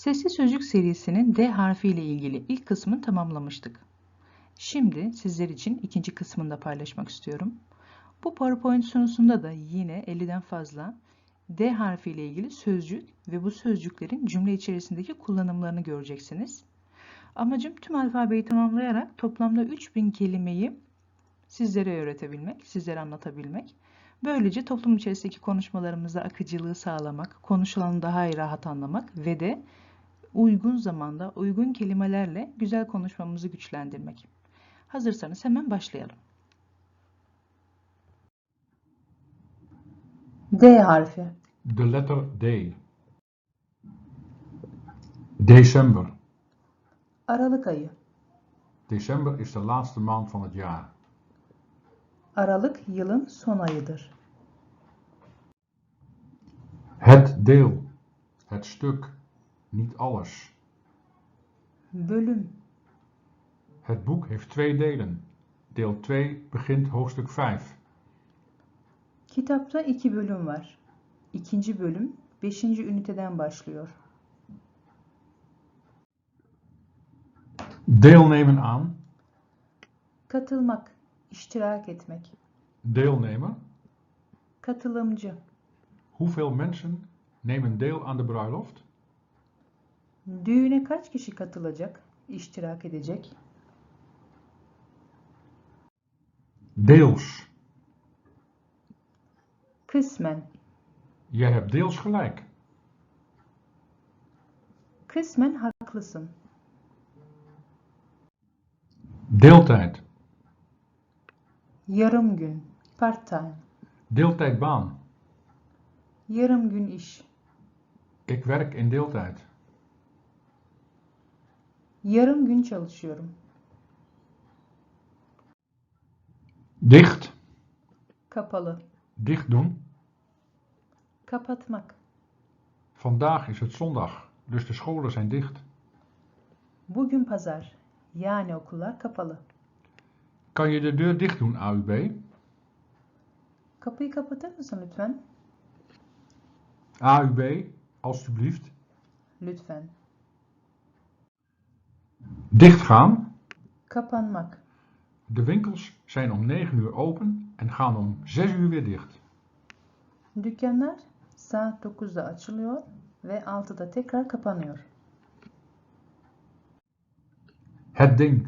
Sesli Sözcük serisinin D harfi ile ilgili ilk kısmını tamamlamıştık. Şimdi sizler için ikinci kısmını da paylaşmak istiyorum. Bu PowerPoint sunusunda da yine 50'den fazla D harfi ile ilgili sözcük ve bu sözcüklerin cümle içerisindeki kullanımlarını göreceksiniz. Amacım tüm alfabeyi tamamlayarak toplamda 3000 kelimeyi sizlere öğretebilmek, sizlere anlatabilmek. Böylece toplum içerisindeki konuşmalarımızda akıcılığı sağlamak, konuşulanı daha iyi rahat anlamak ve de uygun zamanda uygun kelimelerle güzel konuşmamızı güçlendirmek. Hazırsanız hemen başlayalım. D harfi. De letter D. December. Aralık ayı. December is de laatste maand van het jaar. Aralık yılın son ayıdır. Het deel. Het stuk. Niet alles. Bölüm. Het boek heeft twee delen. Deel 2 begint hoofdstuk 5. Kitapta iki bölüm var. İkinci bölüm beşinci üniteden başlıyor. Deelnemen aan. Katılmak, iştirak etmek. Deelnemer. Katılımcı. Hoeveel mensen nemen deel aan de bruiloft? Düğüne kaç kişi katılacak, iştirak edecek? Deels. Kısmen. Jij hebt deels gelijk. Kısmen haklısın. Deeltijd. Yarım gün, part time. Deeltijdbaan. Yarım gün iş. Ik werk in deeltijd. Yarım gün çalışıyorum. Dicht. Kapalı. Dicht doen. Kapatmak. Vandaag is het zondag, dus de scholen zijn dicht. Bugün pazar. Yani okullar kapalı. Kan je de deur dicht doen, AUB? Kapıyı kapatır mısın lütfen? AUB, alstublieft. Lütfen. Dicht gaan. Kapanmak. De winkels zijn om 9 uur open en gaan om 6 uur weer dicht. Dükkanlar saat 9'da açılıyor ve 6'da tekrar kapanıyor. Het ding.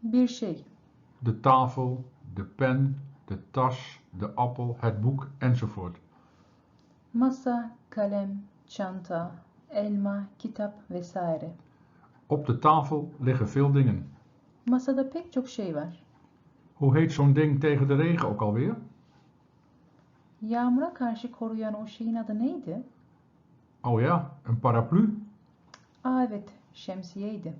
Bir şey. De tafel, de pen, de tas, de appel, het boek enzovoort. Masa, kalem, çanta, elma, kitap vesaire. Op de tafel liggen veel dingen. Masada pek çok şey var. Hoe heet zo'n ding tegen de regen ook alweer? Yağmura karşı koruyan o şeyin adı neydi? Oh ja, een paraplu. Aa evet, şemsiyeydi.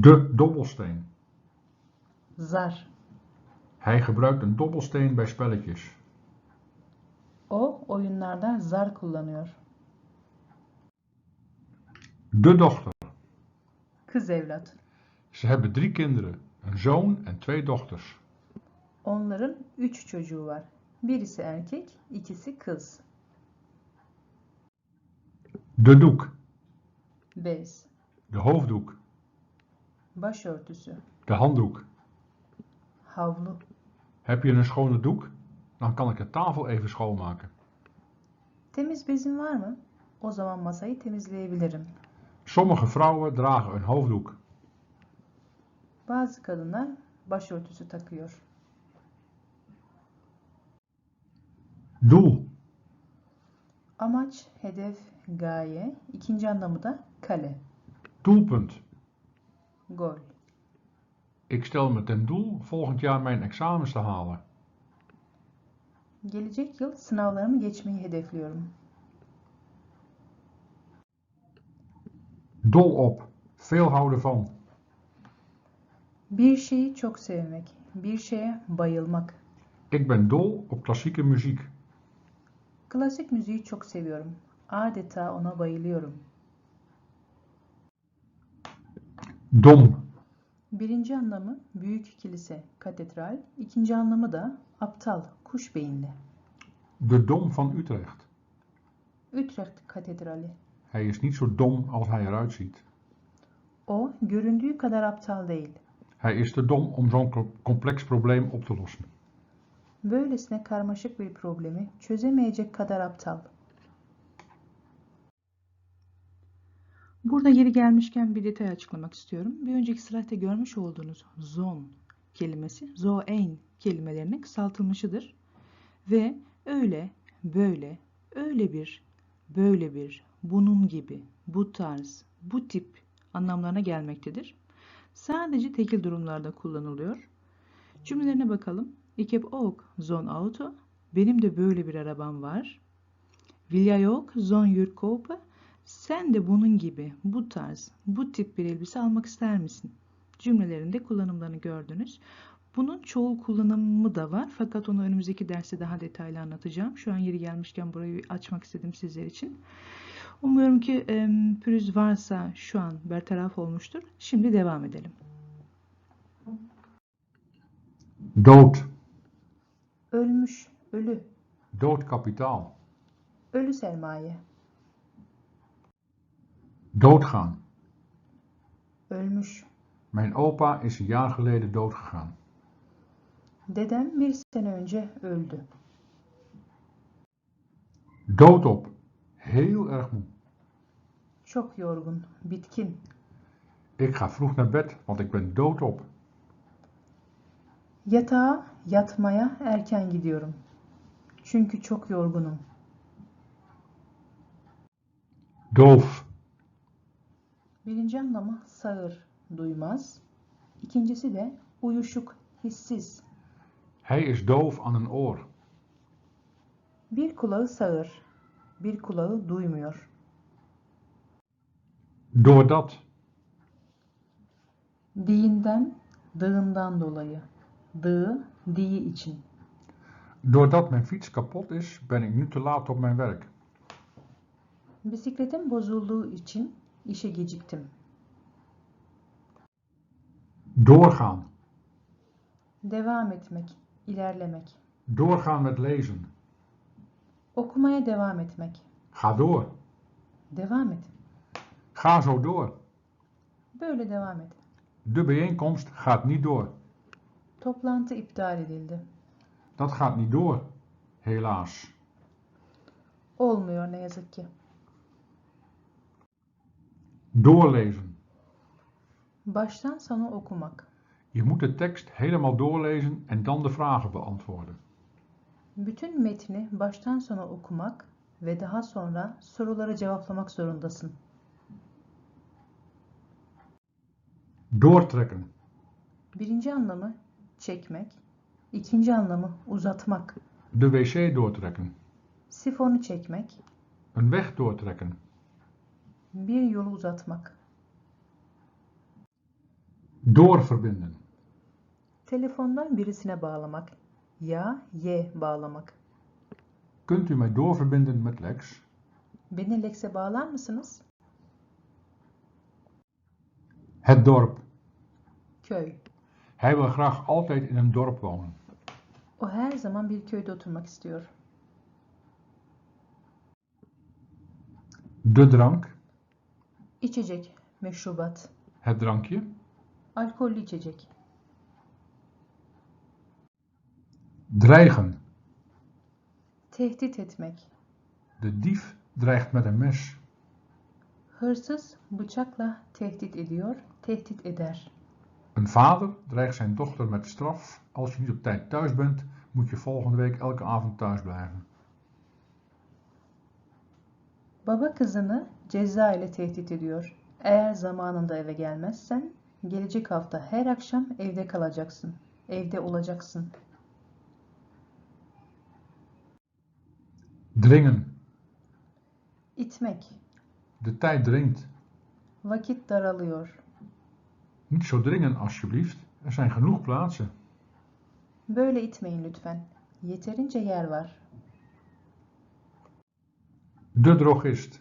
De dobbelsteen. Zar. Hij gebruikt een dobbelsteen bij spelletjes. O oyunlarda zar kullanıyor. De dochter. Kız evlat. Ze hebben drie kinderen, een zoon en twee dochters. Onların üç çocuğu var. Birisi erkek, ikisi kız. De doek, Bez. de hoofddoek, Başörtüsü. de handdoek. Havlu. Heb je een schone doek? Dan kan ik de tafel even schoonmaken. Temiz bezin var mı? O zaman masayı temizleyebilirim. Sommige vrouwen dragen een hoofddoek. Bazı kadınlar başörtüsü takıyor. Doel, Amaç, hedef, gaye. İkinci anlamı da kale, doelpunt. Gol. Ik stel me ten doel volgend jaar mijn examens te halen. Gelecek yıl sınavlarımı geçmeyi hedefliyorum. Dol op, veel houden van. Bir şeyi çok sevmek, bir şeye bayılmak. Ik ben dol op klassieke muziek. Klasik müziği çok seviyorum. Adeta ona bayılıyorum. Dom. Birinci anlamı büyük kilise, katedral. İkinci anlamı da aptal, kuş beyinli. De Dom van Utrecht. Utrecht Katedrali. Hij is niet zo dom als hij eruit ziet. O göründüğü kadar aptal değil. Hij is te dom om zo'n co- complex probleem op te lossen. Böylesine karmaşık bir problemi çözemeyecek kadar aptal. Burada yeri gelmişken bir detay açıklamak istiyorum. Bir önceki slaytta görmüş olduğunuz zon kelimesi zoein kelimelerinin kısaltılmışıdır. Ve öyle, böyle, öyle bir, böyle bir, bunun gibi, bu tarz, bu tip anlamlarına gelmektedir. Sadece tekil durumlarda kullanılıyor. Cümlelerine bakalım. Ik heb ook zo'n auto. Benim de böyle bir arabam var. Wil jij ook zo'n jurk kopen? Sen de bunun gibi, bu tarz, bu tip bir elbise almak ister misin? Cümlelerinde kullanımlarını gördünüz. Bunun çoğul kullanımı da var fakat onu önümüzdeki derste daha detaylı anlatacağım. Şu an yeri gelmişken burayı açmak istedim sizler için. Umuyorum ki e, pürüz varsa şu an bertaraf olmuştur. Şimdi devam edelim. Dood. Ölmüş, ölü, Dood kapitaal. ölü sermaye, Doodgaan. ölmüş. Mijn opa is een jaar geleden doodgegaan. Dedem bir sene önce öldü. Dood op. Heel erg moe. Çok yorgun, bitkin. Ik ga vroeg naar bed, want ik ben doodop. Yatağa, yatmaya erken gidiyorum. Çünkü çok yorgunum. Doof. Birinci anlamı sağır, duymaz. İkincisi de uyuşuk, hissiz. Hij is doof aan een oor. Bir kulağı sağır, bir kulağı duymuyor. Doordat. Diğinden, dığından dolayı. Dığı, diği için. Doordat mijn fiets kapot is, ben ik nu te laat op mijn werk. Bisikletim bozulduğu için işe geciktim. Doorgaan. Devam etmek, ilerlemek. Doorgaan met lezen. Okumaya devam etmek. Ga door. Devam et. Ga zo door. Böyle devam et. De bijeenkomst gaat niet door. Toplantı iptal edildi. Dat gaat niet door. Helaas. Olmuyor ne yazık ki. Doorlezen. Baştan sona okumak. Je moet de tekst helemaal doorlezen en dan de vragen beantwoorden. Bütün metni baştan sona okumak ve daha sonra soruları cevaplamak zorundasın. Doortrekken. Birinci anlamı çekmek, ikinci anlamı uzatmak, De wc doortrekken. sifonu çekmek, Een weg doortrekken. Bir yolu uzatmak, Doorverbinden. telefondan birisine bağlamak ya ye bağlamak. Kunt u mij doorverbinden met Lex? Beni Lex'e bağlar mısınız? Het dorp. Köy. Hij wil graag altijd in een dorp wonen. O her zaman bir köyde oturmak istiyor. De drank. İçecek, meşrubat, Het drankje. alkollü içecek, Dreigen. tehdit etmek, De dief dreigt met een mes. hırsız bıçakla tehdit ediyor, tehdit eder. Een vader dreigt zijn dochter met straf. Als je niet op tijd thuis bent, moet je volgende week elke avond thuis blijven. Baba kızını ceza ile tehdit ediyor. Eğer zamanında eve gelmezsen gelecek hafta her akşam evde kalacaksın. Evde olacaksın. Dringen. İtmek. De tijd dringt. Vakit daralıyor. Niet zo dringen alsjeblieft. Er zijn genoeg plaatsen. Böyle itmeyin lütfen. Yeterince yer var. De drogist.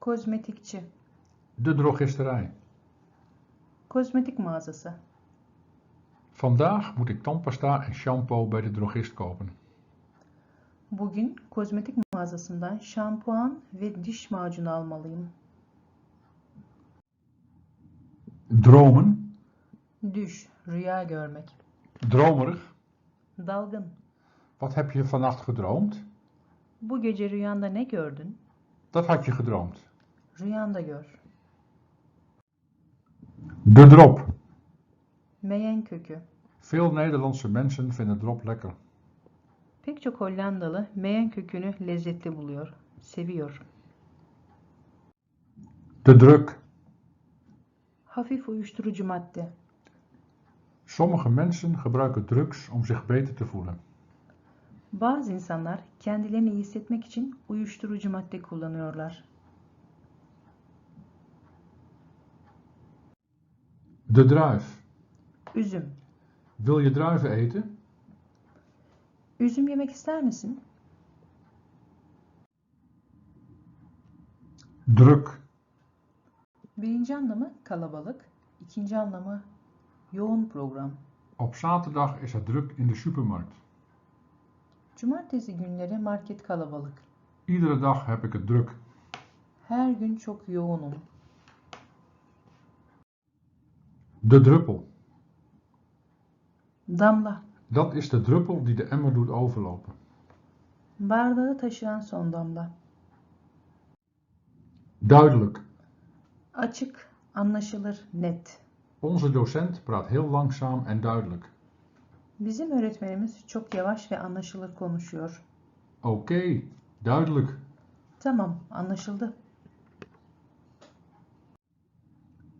Kozmetikçi. De drogisterij. Kozmetik mağazası. Vandaag moet ik tandpasta en shampoo bij de drogist kopen. Bugün kozmetik mağazasından şampuan ve diş macunu almalıyım. Dromen. Düş, rüya görmek. Dromerig. Dalgın. Wat heb je vannacht gedroomd? Bu gece rüyanda ne gördün? Dat had je gedroomd. Rüyanda gör. De drop. Meyen kökü. Veel Nederlandse mensen vinden drop lekker. Pek çok Hollandalı meyen kökünü lezzetli buluyor, seviyor. De druk. Hafif uyuşturucu madde. Sommige mensen gebruiken drugs om zich beter te voelen. Bazı insanlar kendilerini iyi hissetmek için uyuşturucu madde kullanıyorlar. De druif. Üzüm. Wil je druiven eten? Üzüm yemek ister misin? Druk. Birinci anlamı kalabalık, ikinci anlamı yoğun program. Op zaterdag is het druk in de supermarkt. Cumartesi günleri market kalabalık. Iedere dag heb ik het druk. Her gün çok yoğunum. De druppel. Damla. Dat is de druppel die de emmer doet overlopen. Bardağı taşıyan son damla. Duidelijk. Açık, anlaşılır, net. Onze docent praat heel langzaam en duidelijk. Bizim öğretmenimiz çok yavaş ve anlaşılır konuşuyor. Oké, duidelijk. Tamam, anlaşıldı.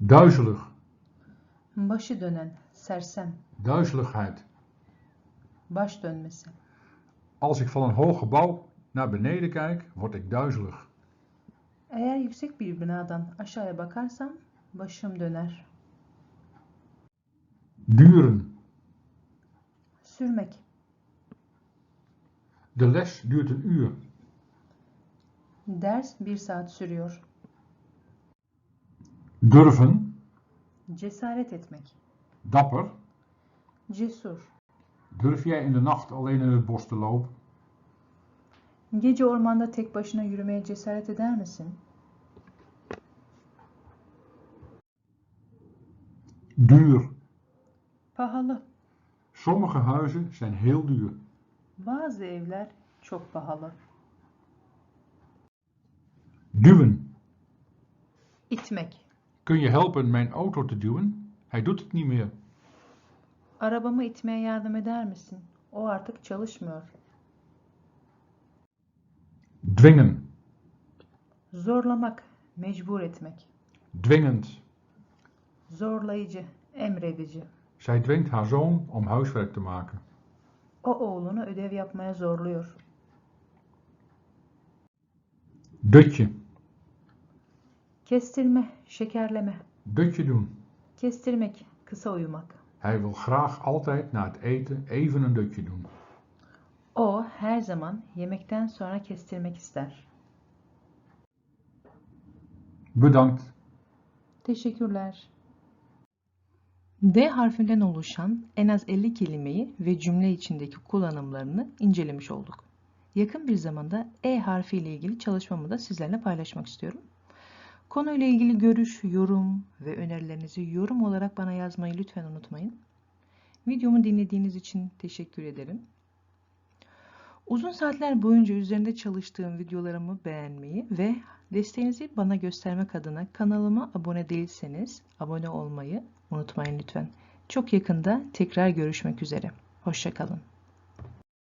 Duizelig. Başı dönen, sersem, Duizeligheid. baş dönmesi. Als ik van een hoog gebouw naar beneden kijk, word ik duizelig. Eğer yüksek bir binadan aşağıya bakarsam başım döner. Duren. Sürmek. De les duurt een uur. Ders bir saat sürüyor. Durven. Cesaret etmek. Dapper. Cesur. Durf jij in de nacht alleen in het bos te lopen? Gece ormanda tek başına yürümeye cesaret eder misin? Duur. Pahalı. Sommige huizen zijn heel duur. Bazı evler çok pahalı. Duwen. İtmek. Kun je helpen mijn auto te duwen? Hij doet het niet meer. Arabamı itmeye yardım eder misin? O artık çalışmıyor. Dwingen. Zorlamak, mecbur etmek. Dwingend. Zorlayıcı, emredici. Zij dwingt haar zoon om huiswerk te maken. O oğlunu ödev yapmaya zorluyor. Dutje. Kestirme, şekerleme. Dutje doen. Kestirmek, kısa uyumak. Hij wil graag altijd na het eten even een dutje doen. O her zaman yemekten sonra kestirmek ister. Bedankt. Teşekkürler. D harfinden oluşan en az 50 kelimeyi ve cümle içindeki kullanımlarını incelemiş olduk. Yakın bir zamanda E harfi ile ilgili çalışmamı da sizlerle paylaşmak istiyorum. Konuyla ilgili görüş, yorum ve önerilerinizi yorum olarak bana yazmayı lütfen unutmayın. Videomu dinlediğiniz için teşekkür ederim. Uzun saatler boyunca üzerinde çalıştığım videolarımı beğenmeyi ve desteğinizi bana göstermek adına kanalıma abone değilseniz abone olmayı unutmayın lütfen. Çok yakında tekrar görüşmek üzere. Hoşçakalın.